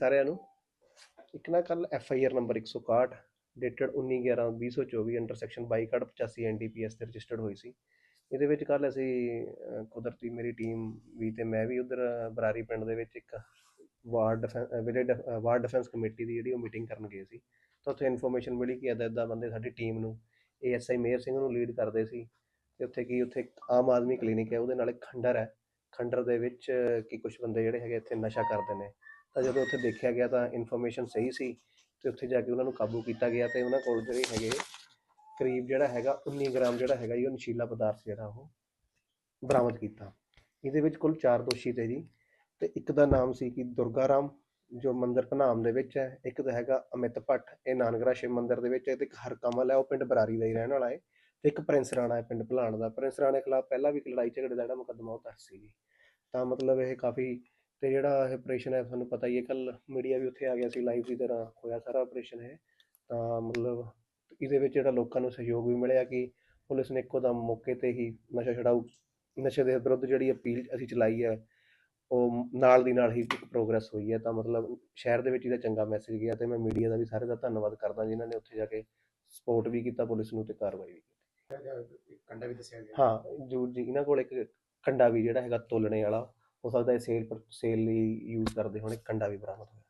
ਸਾਰਿਆਂ ਨੂੰ। ਇੱਕ ਨਾ ਕੱਲ F I R number 161 dated 19/11/2024 under section 22 85 NDPS ਤੇ ਰਜਿਸਟਰਡ ਹੋਈ ਸੀ। ਇਹਦੇ ਵਿੱਚ ਕੱਲ ਅਸੀਂ ਕੁਦਰਤੀ ਮੇਰੀ ਟੀਮ ਵੀ ਤੇ ਮੈਂ ਵੀ ਉਧਰ ਬਰਾਰੀ ਪਿੰਡ ਦੇ ਵਿੱਚ ਇੱਕ ward village ward defence committee ਦੀ ਜਿਹੜੀ ਉਹ ਮੀਟਿੰਗ ਕਰਨ ਗਏ ਸੀ। ਤਾਂ ਉੱਥੇ ਇਨਫੋਰਮੇਸ਼ਨ ਮਿਲੀ ਕਿ ਇੱਦਾਂ ਇੱਦਾਂ ਬੰਦੇ ਸਾਡੀ ਟੀਮ ਨੂੰ ਏਐਸਆਈ ਮੇਹਰ ਸਿੰਘ ਨੂੰ ਲੀਡ ਕਰਦੇ ਸੀ ਤੇ ਉੱਥੇ ਕੀ ਉੱਥੇ ਆਮ ਆਦਮੀ ਕਲੀਨਿਕ ਹੈ, ਉਹਦੇ ਨਾਲ ਇੱਕ ਖੰਡਰ ਹੈ। ਖੰਡਰ ਦੇ ਵਿੱਚ ਕੀ ਕੁਝ ਬੰਦੇ ਜਿਹੜੇ ਹੈਗੇ ਇੱਥੇ ਨਸ਼ਾ ਕਰਦੇ ਨੇ। ਤਾਂ ਜਦੋਂ ਉੱਥੇ ਦੇਖਿਆ ਗਿਆ ਤਾਂ ਇਨਫੋਰਮੇਸ਼ਨ ਸਹੀ ਸੀ ਤੇ ਉੱਥੇ ਜਾ ਕੇ ਉਹਨਾਂ ਨੂੰ ਕਾਬੂ ਕੀਤਾ ਗਿਆ ਤੇ ਉਹਨਾਂ ਕੋਲ ਜਿਹੜੇ ਹੈਗੇ ਕਰੀਬ ਜਿਹੜਾ ਹੈਗਾ 19 ਗ੍ਰਾਮ ਜਿਹੜਾ ਹੈਗਾ ਜੀ, ਉਹ ਨਸ਼ੀਲਾ ਪਦਾਰਥ ਜਿਹੜਾ ਉਹ ਬਰਾਮਦ ਕੀਤਾ। ਇਹਦੇ ਵਿੱਚ ਕੁੱਲ 4 ਦੋਸ਼ੀ ਤੇ ਜੀ ਤੇ ਇੱਕ ਦਾ ਨਾਮ ਸੀ ਕਿ ਦੁਰਗਾ ਰਾਮ, ਜੋ ਮੰਦਿਰ ਭਨਾਮ ਦੇ ਵਿੱਚ ਹੈ। ਇੱਕ ਦਾ ਹੈਗਾ ਅਮਿਤ ਭੱਟ, ਇਹ ਨਾਨਗਰਾ ਸ਼ਿਵ ਮੰਦਿਰ ਦੇ ਵਿੱਚ ਹੈ ਤੇ ਇੱਕ ਹਰਕਮਲ ਹੈ, ਉਹ ਪਿੰਡ ਬਰਾਰੀ ਦਾ ਹੀ ਰਹਿਣ ਵਾਲਾ ਹੈ ਤੇ ਇੱਕ ਪ੍ਰਿੰਸ ਰਾਣਾ ਹੈ ਪਿੰਡ ਭਲਾਣ ਦਾ। ਪ੍ਰਿੰਸ ਰਾਣੇ ਖਿਲਾਫ ਪਹਿਲਾਂ ਵੀ ਇੱਕ ਲੜਾਈ ਝਗੜੇ ਦਾ ਜਿਹੜਾ ਮੁਕੱਦਮਾ ਉਹ ਦਰਜ ਸੀ ਜੀ। ਤਾਂ ਮਤਲਬ ਇਹ ਕਾਫੀ ਤੇ ਜਿਹੜਾ ਇਹ ਆਪਰੇਸ਼ਨ ਹੈ ਤੁਹਾਨੂੰ ਪਤਾ ਹੀ ਹੈ ਕੱਲ ਮੀਡੀਆ ਵੀ ਉੱਥੇ ਆ ਗਿਆ ਸੀ ਲਾਈਵ ਦੀ ਤਰ੍ਹਾਂ ਹੋਇਆ ਸਾਰਾ ਆਪਰੇਸ਼ਨ ਇਹ। ਤਾਂ ਮਤਲਬ ਇਹਦੇ ਵਿੱਚ ਜਿਹੜਾ ਲੋਕਾਂ ਨੂੰ ਸਹਿਯੋਗ ਵੀ ਮਿਲਿਆ ਕਿ ਪੁਲਿਸ ਨੇ ਇੱਕੋ ਦਮ ਮੌਕੇ ਤੇ ਹੀ ਨਸ਼ਾ ਛਡਾਊ ਨਸ਼ੇ ਦੇ ਵਿਰੁੱਧ ਜਿਹੜੀ ਅਪੀਲ ਅਸੀਂ ਚਲਾਈ ਹੈ ਉਹ ਨਾਲ ਦੀ ਨਾਲ ਹੀ ਪ੍ਰੋਗਰੈਸ ਹੋਈ ਹੈ। ਤਾਂ ਮਤਲਬ ਸ਼ਹਿਰ ਦੇ ਵਿੱਚ ਇਹਦਾ ਚੰਗਾ ਮੈਸੇਜ ਗਿਆ ਤੇ ਮੈਂ ਮੀਡੀਆ ਦਾ ਵੀ ਸਾਰੇ ਦਾ ਧੰਨਵਾਦ ਕਰਦਾ ਜਿਨ੍ਹਾਂ ਨੇ ਉੱਥੇ ਜਾ ਕੇ ਸਪੋਰਟ ਵੀ ਕੀਤਾ ਪੁਲਿਸ ਨੂੰ ਤੇ ਕਾਰਵਾਈ ਵੀ ਕੀਤੀ। ਕੰਡਾ ਵੀ ਦੱਸਿਆ ਗਿਆ। ਹਾਂ ਜੂਰ ਜੀ ਇਹਨਾਂ ਕੋਲ ਇੱਕ ਕੰਡਾ ਵੀ ਜਿਹੜਾ ਹੈਗਾ ਤੋਲਣੇ ਵਾਲਾ। ਹੋ ਸਕਦਾ ਇਹ ਸੇਲ ਸੇਲ ਲਈ ਯੂਜ਼ ਕਰਦੇ ਹੋਣ ਇੱਕ ਕੰਡਾ ਵੀ ਬਰਾਮਦ ਹੋਇਆ।